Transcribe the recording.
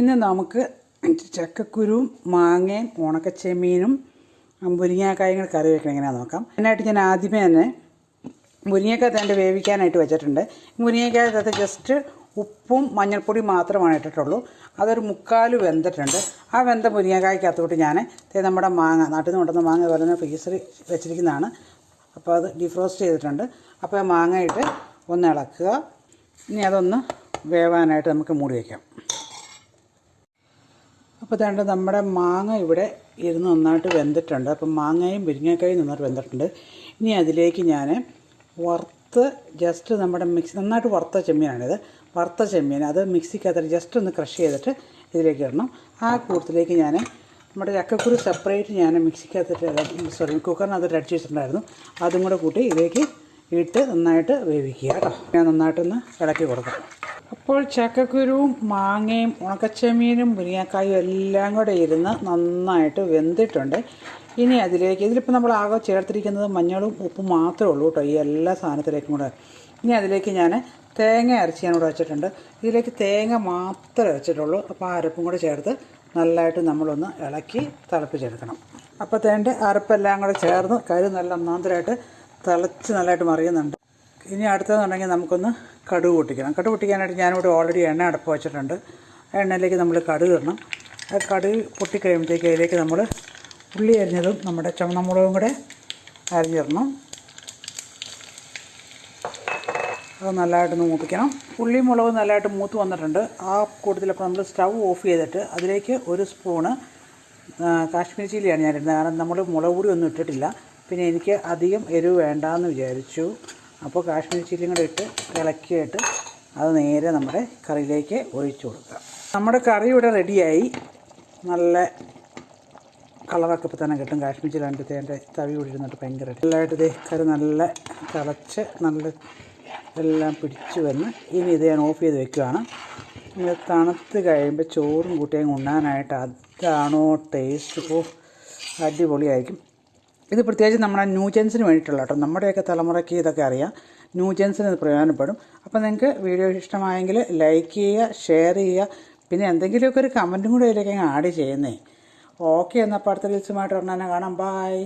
ഇന്ന് നമുക്ക് ചക്കക്കുരുവും മാങ്ങയും ഉണക്കച്ചെമ്മീനും മുരിങ്ങാക്കായും കൂടെ കറി വെക്കണം. എങ്ങനെയാണെന്ന് നോക്കാം. അതിനായിട്ട് ഞാൻ ആദ്യമേ തന്നെ മുരിങ്ങക്കായ തന്നെ വേവിക്കാനായിട്ട് വെച്ചിട്ടുണ്ട്. മുരിങ്ങക്കായകത്ത് ജസ്റ്റ് ഉപ്പും മഞ്ഞൾപ്പൊടി മാത്രമാണ് ഇട്ടിട്ടുള്ളൂ. അതൊരു മുക്കാൽ വെന്തിട്ടുണ്ട്. ആ വെന്ത മുരിങ്ങക്കായ്ക്കകത്തോട്ട് ഞാൻ നമ്മുടെ മാങ്ങ നാട്ടിൽ നിന്ന് കൊണ്ടുവന്ന മാങ്ങ പോലെ തന്നെ ഫ്രീസറിൽ വെച്ചിരിക്കുന്നതാണ്. അപ്പോൾ അത് ഡിഫ്രോസ്റ്റ് ചെയ്തിട്ടുണ്ട്. അപ്പോൾ മാങ്ങ ഇട്ട് ഒന്ന് ഇളക്കുക. ഇനി അതൊന്ന് വേവാനായിട്ട് നമുക്ക് മൂടി വയ്ക്കാം അപ്പോൾ ദാണ്ട് നമ്മുടെ മാങ്ങ ഇവിടെ ഇരുന്ന് നന്നായിട്ട് വെന്തിട്ടുണ്ട്. അപ്പം മാങ്ങയും മുരിങ്ങക്കായും നന്നായിട്ട് വെന്തിട്ടുണ്ട്. ഇനി അതിലേക്ക് ഞാൻ വറുത്ത് ജസ്റ്റ് നമ്മുടെ മിക്സി നന്നായിട്ട് വറുത്ത ചെമ്മീനാണിത്. വറുത്ത ചെമ്മീൻ അത് മിക്സിക്കകത്ത് ജസ്റ്റ് ഒന്ന് ക്രഷ് ചെയ്തിട്ട് ഇതിലേക്ക് ഇടണം. ആ കൂട്ടത്തിലേക്ക് ഞാൻ നമ്മുടെ ചക്കക്കുരു സെപ്പറേറ്റ് ഞാൻ മിക്സിക്കകത്തിട്ട് സോറി കുക്കറിനകത്ത് അടിച്ച് വെച്ചിട്ടുണ്ടായിരുന്നു. അതും കൂടെ കൂട്ടി ഇതിലേക്ക് ഇട്ട് നന്നായിട്ട് വേവിക്കുക കേട്ടോ. ഞാൻ നന്നായിട്ടൊന്ന് ഇളക്കി കൊടുക്കാം. അപ്പോൾ ചക്കക്കുരുവും മാങ്ങയും ഉണക്കച്ചമീനും മുരിങ്ങക്കായും എല്ലാം കൂടെ ഇരുന്ന് നന്നായിട്ട് വെന്തിട്ടുണ്ട്. ഇനി അതിലേക്ക് ഇതിലിപ്പോൾ നമ്മൾ ആകെ ചേർത്തിരിക്കുന്നത് മഞ്ഞളും ഉപ്പും മാത്രമേ ഉള്ളൂ കേട്ടോ ഈ എല്ലാ സാധനത്തിലേക്കും കൂടെ. ഇനി അതിലേക്ക് ഞാൻ തേങ്ങ അരച്ച് ഞാൻ വെച്ചിട്ടുണ്ട്. ഇതിലേക്ക് തേങ്ങ മാത്രമേ വെച്ചിട്ടുള്ളൂ. അപ്പോൾ ആ അരപ്പും കൂടെ ചേർത്ത് നല്ലതായിട്ട് നമ്മളൊന്ന് ഇളക്കി തിളപ്പിച്ചെടുക്കണം. അപ്പോൾ തേണ്ട അരപ്പെല്ലാം കൂടെ ചേർന്ന് കരി നല്ല ഒന്നാന്തരമായിട്ട് തിളച്ച് നല്ലതായിട്ട് മറിയുന്നുണ്ട്. ഇനി അടുത്തതെന്നുണ്ടെങ്കിൽ നമുക്കൊന്ന് കടുക് പൊട്ടിക്കണം. കടുക് പൊട്ടിക്കാനായിട്ട് ഞാനിവിടെ ഓൾറെഡി എണ്ണ അടപ്പ് വെച്ചിട്ടുണ്ട്. എണ്ണയിലേക്ക് നമ്മൾ കടുക് ഇടണം. ആ കടുക് പൊട്ടിക്കഴിയുമ്പോഴത്തേക്ക് അതിലേക്ക് നമ്മൾ ഉള്ളി അരിഞ്ഞതും നമ്മുടെ ചുമന്നമുളകും കൂടെ അരിഞ്ഞിടണം. അത് നല്ലതായിട്ടൊന്ന് മൂപ്പിക്കണം. ഉള്ളി മുളക് നല്ലതായിട്ട് മൂത്ത് വന്നിട്ടുണ്ട്. ആ കൂട്ടത്തിലപ്പോൾ നമ്മൾ സ്റ്റൗ ഓഫ് ചെയ്തിട്ട് അതിലേക്ക് ഒരു സ്പൂണ് കാശ്മീരി ചില്ലിയാണ് ഞാൻ കാരണം നമ്മൾ മുളക് പൊടി ഒന്നും ഇട്ടിട്ടില്ല. പിന്നെ എനിക്ക് അധികം എരിവ് വേണ്ടാന്ന് വിചാരിച്ചു. അപ്പോൾ കാശ്മീരി ചില്ലിയും കൂടെ ഇട്ട് ഇളക്കിയിട്ട് അത് നേരെ നമ്മുടെ കറിയിലേക്ക് ഒഴിച്ചു കൊടുക്കുക നമ്മുടെ കറി ഇവിടെ റെഡിയായി. നല്ല കളറൊക്കെ ഇപ്പോൾ തന്നെ കിട്ടും. കാശ്മീർ ചിലാണ്ടത്തേന്റെ തവി കുടിയിരുന്നിട്ട് ഭയങ്കര നല്ലതായിട്ട് ഇതേ കറി നല്ല തിളച്ച് നല്ല എല്ലാം പിടിച്ചു വന്ന് ഇനി ഇത് ഞാൻ ഓഫ് ചെയ്ത് വെക്കുകയാണ് ഇത് തണുത്ത് കഴിയുമ്പോൾ ചോറും കൂട്ടിയും ഉണ്ണാനായിട്ട് അതാണോ ടേസ്റ്റ്? ഓ അടിപൊളിയായിരിക്കും. ഇത് പ്രത്യേകിച്ച് നമ്മുടെ ന്യൂജൻസിന് വേണ്ടിയിട്ടുള്ള കേട്ടോ. നമ്മുടെയൊക്കെ തലമുറയ്ക്ക് ഇതൊക്കെ അറിയാം. ന്യൂജൻസിന് ഇത് പ്രയോജനപ്പെടും. അപ്പോൾ നിങ്ങൾക്ക് വീഡിയോ ഇഷ്ടമായെങ്കിൽ ലൈക്ക് ചെയ്യുക ഷെയർ ചെയ്യുക. പിന്നെ എന്തെങ്കിലുമൊക്കെ ഒരു കമന്റും കൂടെ ഇതിലേക്ക് ആഡ് ചെയ്യുന്നേ. ഓക്കെ എന്നാൽ അടുത്ത ദിവസമായിട്ട് ഉടനെ കാണാം. ബായ്